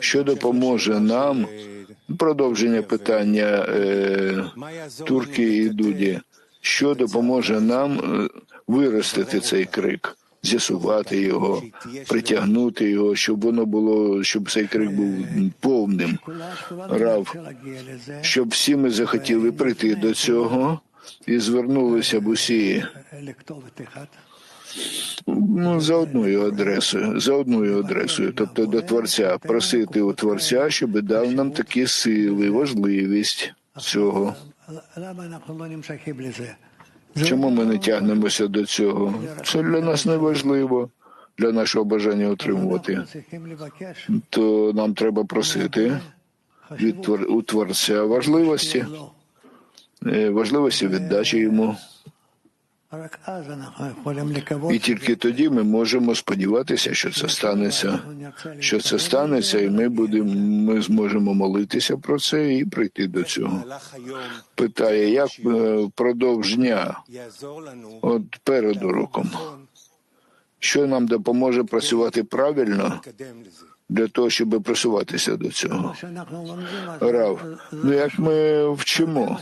що допоможе нам продовження питання е, турки і дуді, що допоможе нам е, виростити цей крик, з'ясувати його, притягнути його, щоб воно було, щоб цей крик був повним. Рав, щоб всі ми захотіли прийти до цього і звернулися б усі ну, за одною адресою, за одною адресою, тобто до Творця, просити у Творця, щоб дав нам такі сили, важливість цього. Чому ми не тягнемося до цього? Це для нас не важливо, для нашого бажання отримувати. То нам треба просити від у Творця важливості, е, важливості віддачі йому. І тільки тоді ми можемо сподіватися, що це станеться. Що це станеться, і ми будемо, ми зможемо молитися про це і прийти до цього. Питає, як е, впродовж дня, от перед уроком, що нам допоможе працювати правильно для того, щоб просуватися до цього. Рав, ну як ми вчимо,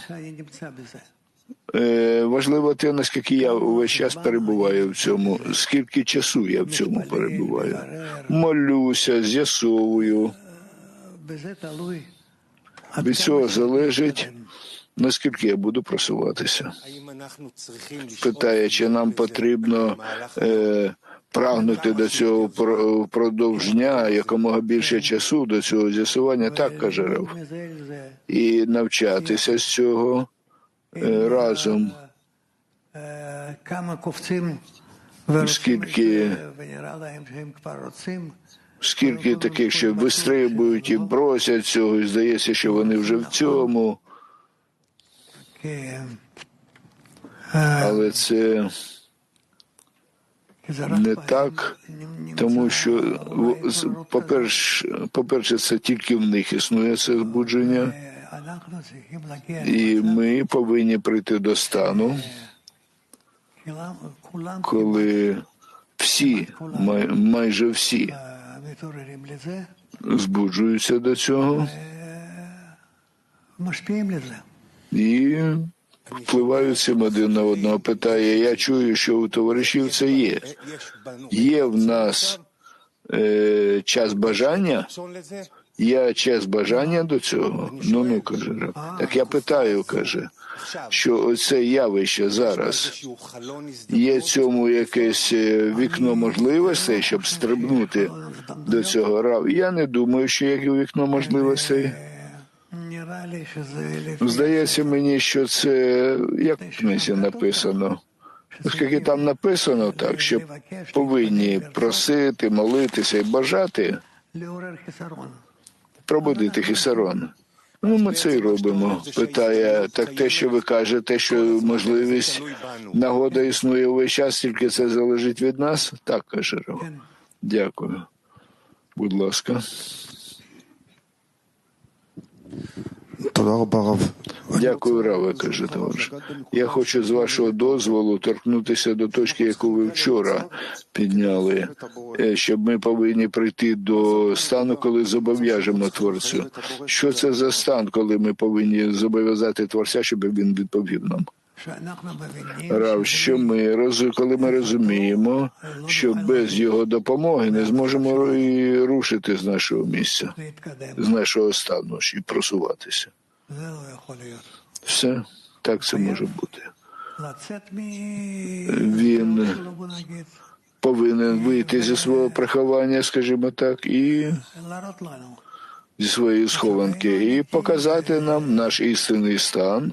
важливо те, наскільки я увесь час перебуваю в цьому, скільки часу я в цьому перебуваю. Молюся, з'ясовую. Від цього залежить, наскільки я буду просуватися. Питає, чи нам потрібно е, прагнути до цього впро- впродовж дня якомога більше часу до цього з'ясування, так каже Рав. І навчатися з цього е, разом. Скільки Скільки таких, що вистрибують і просять цього, і здається, що вони вже в цьому, але це не так, тому що по-перше, по-перше, це тільки в них існує це збудження, і ми повинні прийти до стану, коли всі, май- майже всі збуджуються до цього і впливають цим один на одного. Питає, я чую, що у товаришів це є. Є в нас е, час бажання, є час бажання до цього. Ну ну каже. Рав. Так я питаю, каже, що оце явище зараз є цьому якесь е, вікно можливостей, щоб стрибнути до цього рав. Я не думаю, що є вікно можливостей. Здається мені, що це як в книзі написано. Оскільки там написано так, що повинні просити, молитися і бажати пробудити хісарон. Ну, ми це й робимо. Питає, так те, що ви кажете, що можливість нагода існує увесь час, тільки це залежить від нас? Так, каже Рав. Дякую. Будь ласка. Дякую, Раве, каже товариш. Я хочу з вашого дозволу торкнутися до точки, яку ви вчора підняли, е, щоб ми повинні прийти до стану, коли зобов'яжемо творцю. Що це за стан, коли ми повинні зобов'язати творця, щоб він відповів нам? Рав, що ми роз... коли ми розуміємо, що без його допомоги не зможемо і рушити з нашого місця, з нашого стану і просуватися. Все так це може бути. Він повинен вийти зі свого приховання, скажімо так, і зі своєї схованки, і показати нам наш істинний стан,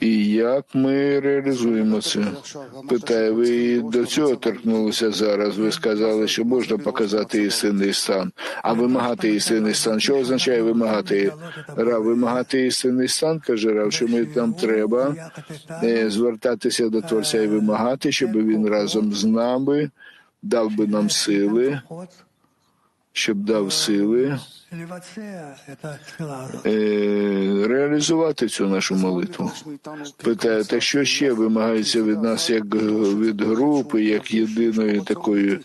і як ми реалізуємо це. Питає, ви до цього торкнулися зараз. Ви сказали, що можна показати істинний стан, а вимагати істинний стан. Що означає вимагати? Рав, вимагати істинний стан, каже Рав, що ми там треба е, звертатися до Творця і вимагати, щоб він разом з нами дав би нам сили щоб дав сили е, реалізувати цю нашу молитву. Питаєте, що ще вимагається від нас, як від групи, як єдиної такої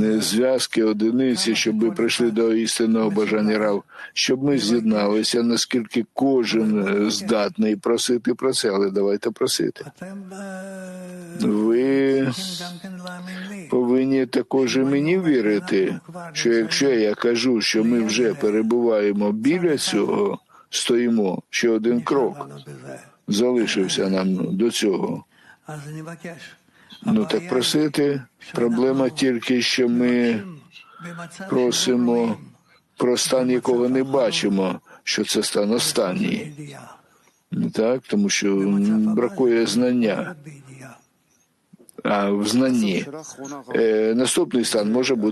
е, зв'язки, одиниці, щоб ми прийшли до істинного бажання рав, щоб ми з'єдналися, наскільки кожен е, здатний просити про це, але давайте просити ви повинні також і мені вірити, що якщо я кажу, що ми вже перебуваємо біля цього, стоїмо ще один крок, залишився нам до цього. Ну так просити, проблема тільки, що ми просимо про стан, якого не бачимо, що це стан останній. Так, тому що бракує знання в знанні. Е, наступний стан може бути.